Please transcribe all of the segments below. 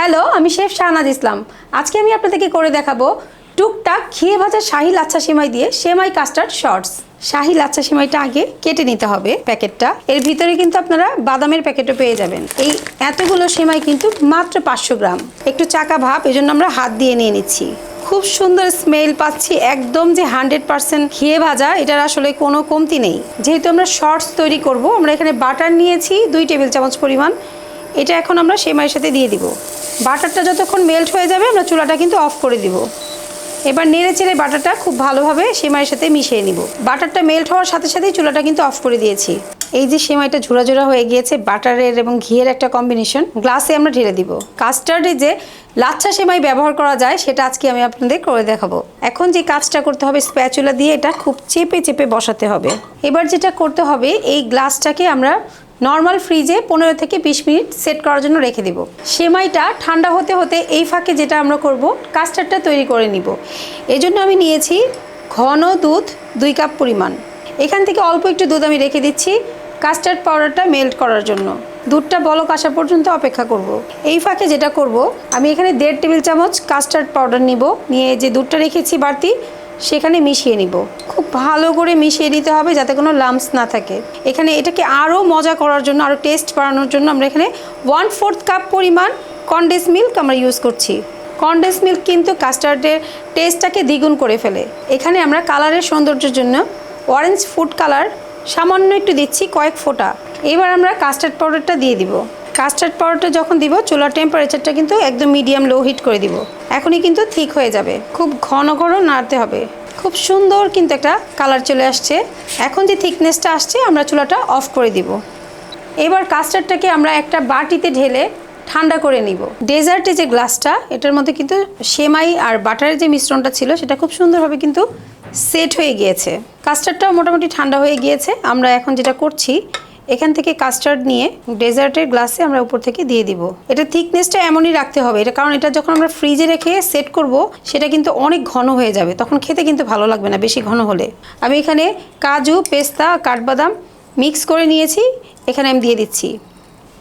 Hello, আমি chef Shahnaz ইসলাম। আজকে আমি আপনাদেরকে করে দেখাবো টুকটাক ঘিয়ে ভাজা শাহি লাচ্ছা সেমাই দিয়ে সেমাই কাস্টার্ড শর্টস। শাহি লাচ্ছা সেমাইটা আগে কেটে নিতে হবে প্যাকেটটা। এর ভিতরে কিন্তু আপনারা বাদামের প্যাকেটও পেয়ে যাবেন। এই এতগুলো সেমাই কিন্তু মাত্র পাঁচশো গ্রাম। একটু চাকা ভাব এই জন্য আমরা হাত দিয়ে নিয়ে নিচ্ছি। খুব সুন্দর স্মেল পাচ্ছি, একদম যে হান্ড্রেড পার্সেন্ট ঘিয়ে ভাজা, এটার আসলে কোনো কমতি নেই। যেহেতু আমরা শর্টস তৈরি করব, আমরা এখানে বাটার নিয়েছি, দুই টেবিল চামচ পরিমাণ। এটা এখন আমরা সেমাইয়ের সাথে দিয়ে দিব। বাটারটা যতক্ষণ মেল্ট হয়ে যাবে, আমরা চুলাটা কিন্তু অফ করে দিব। এবার নেড়ে চেড়ে বাটারটা খুব ভালোভাবে সেমাইয়ের সাথে মিশিয়ে নিব। বাটারটা মেল্ট হওয়ার সাথে সাথেই চুলাটা কিন্তু অফ করে দিয়েছি। এই যে সেমাইটা ঝোড়া ঝোড়া হয়ে গিয়েছে, বাটারের এবং ঘিয়ের একটা কম্বিনেশন গ্লাসে আমরা ঢেলে দিব। কাস্টার্ডে যে লাচ্ছা সেমাই ব্যবহার করা যায়, সেটা আজকে আমি আপনাদের করে দেখাবো। এখন যে কাজটা করতে হবে স্প্যাচুলা দিয়ে এটা খুব চেপে চেপে বসাতে হবে। এবার যেটা করতে হবে, এই গ্লাসটাকে আমরা নর্মাল ফ্রিজে পনেরো থেকে বিশ মিনিট সেট করার জন্য রেখে দিব। সেমাইটা ঠান্ডা হতে হতে এই ফাঁকে যেটা আমরা করব, কাস্টার্ডটা তৈরি করে নিব। এই জন্য আমি নিয়েছি ঘন দুধ দুই কাপ পরিমাণ। এখান থেকে অল্প একটু দুধ আমি রেখে দিচ্ছি কাস্টার্ড পাউডারটা মেল্ট করার জন্য। দুধটা বলক আসা পর্যন্ত অপেক্ষা করব। এই ফাঁকে যেটা করব, আমি এখানে দেড় টেবিল চামচ কাস্টার্ড পাউডার নিব। নিয়ে যে দুধটা রেখেছি বাড়তি, সেখানে মিশিয়ে নিব। ভালো করে মিশিয়ে দিতে হবে যাতে কোনো লাম্পস না থাকে। এখানে এটাকে আরও মজা করার জন্য আরও টেস্ট বাড়ানোর জন্য আমরা এখানে ওয়ান ফোর্থ কাপ পরিমাণ কনডেন্স মিল্ক আমরা ইউজ করছি। কনডেন্স মিল্ক কিন্তু কাস্টার্ডের টেস্টটাকে দ্বিগুণ করে ফেলে। এখানে আমরা কালারের সৌন্দর্যের জন্য অরেঞ্জ ফুড কালার সামান্য একটু দিচ্ছি কয়েক ফোঁটা। এবার আমরা কাস্টার্ড পাউডারটা দিয়ে দিব। কাস্টার্ড পাউডারটা যখন দিব, চুলার টেম্পারেচারটা কিন্তু একদম মিডিয়াম লো হিট করে দিব। এখনই কিন্তু ঠিক হয়ে যাবে। খুব ঘন ঘন নাড়তে হবে। খুব সুন্দর কিন্তু একটা কালার চলে আসছে। এখন যে থিকনেসটা আসছে, আমরা চুলাটা অফ করে দিব। এবার কাস্টার্ডটাকে আমরা একটা বাটিতে ঢেলে ঠান্ডা করে নিব। ডেজার্টে যে গ্লাসটা, এটার মধ্যে কিন্তু সেমাই আর বাটারের যে মিশ্রণটা ছিল, সেটা খুব সুন্দরভাবে কিন্তু সেট হয়ে গিয়েছে। কাস্টার্ডটাও মোটামুটি ঠান্ডা হয়ে গিয়েছে। আমরা এখন যেটা করছি এখান থেকে কাস্টার্ড নিয়ে ডেজার্টের গ্লাসে আমরা উপর থেকে দিয়ে দিব। এটা থিকনেসটা এমনই রাখতে হবে। এটা কারণ এটা যখন আমরা ফ্রিজে রেখে সেট করব, সেটা কিন্তু অনেক ঘন হয়ে যাবে। তখন খেতে কিন্তু ভালো লাগবে না, বেশি ঘন হলে। আমি এখানে কাজু, পেস্তা, কাঠবাদাম মিক্স করে নিয়েছি। এখানে আমি দিয়ে দিচ্ছি।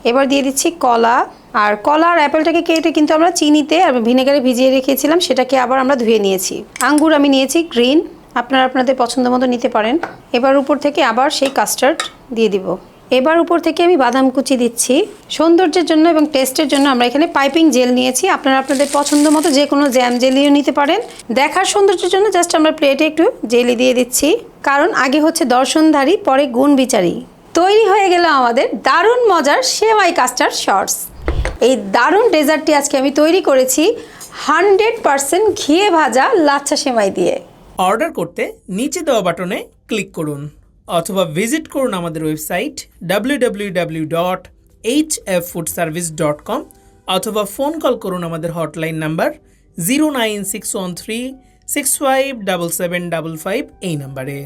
এবার দিয়ে দিচ্ছি কলা। আর কলা আর অ্যাপেলটাকে কেটে কিন্তু আমরা চিনিতে আর ভিনেগারে ভিজিয়ে রেখেছিলাম, সেটাকে আবার আমরা ধুয়ে নিয়েছি। আঙ্গুর আমি নিয়েছি গ্রিন আপনারা আপনাদের পছন্দ মতো নিতে পারেন। এবার উপর থেকে আবার সেই কাস্টার্ড দিয়ে দিব। এবার উপর থেকে আমি বাদাম কুচি দিচ্ছি। সৌন্দর্যের জন্য এবং টেস্টের জন্য আমরা এখানে পাইপিং জেল নিয়েছি। আপনারা আপনাদের পছন্দ মতো যে কোনো জ্যাম জেলিও নিতে পারেন। দেখার সৌন্দর্যের জন্য জাস্ট আমরা প্লেটে একটু জেলি দিয়ে দিচ্ছি। কারণ আগে হচ্ছে দর্শনধারী, পরে গুণ বিচারী। তৈরি হয়ে গেল আমাদের দারুণ মজার সেমাই কাস্টার্ড শর্টস। এই দারুণ ডেজার্টটি আজকে আমি তৈরি করেছি হান্ড্রেড পারসেন্ট ঘিয়ে ভাজা লাচ্ছা সেমাই দিয়ে। অর্ডার করতে নিচে দেওয়া বাটনে ক্লিক করুন। অথবা ভিজিট করুন আমাদের website W dot H F food service dot com অথবা ফোন কল করুন আমাদের hotline number zero nine six one three six five double seven double five এই নাম্বারে।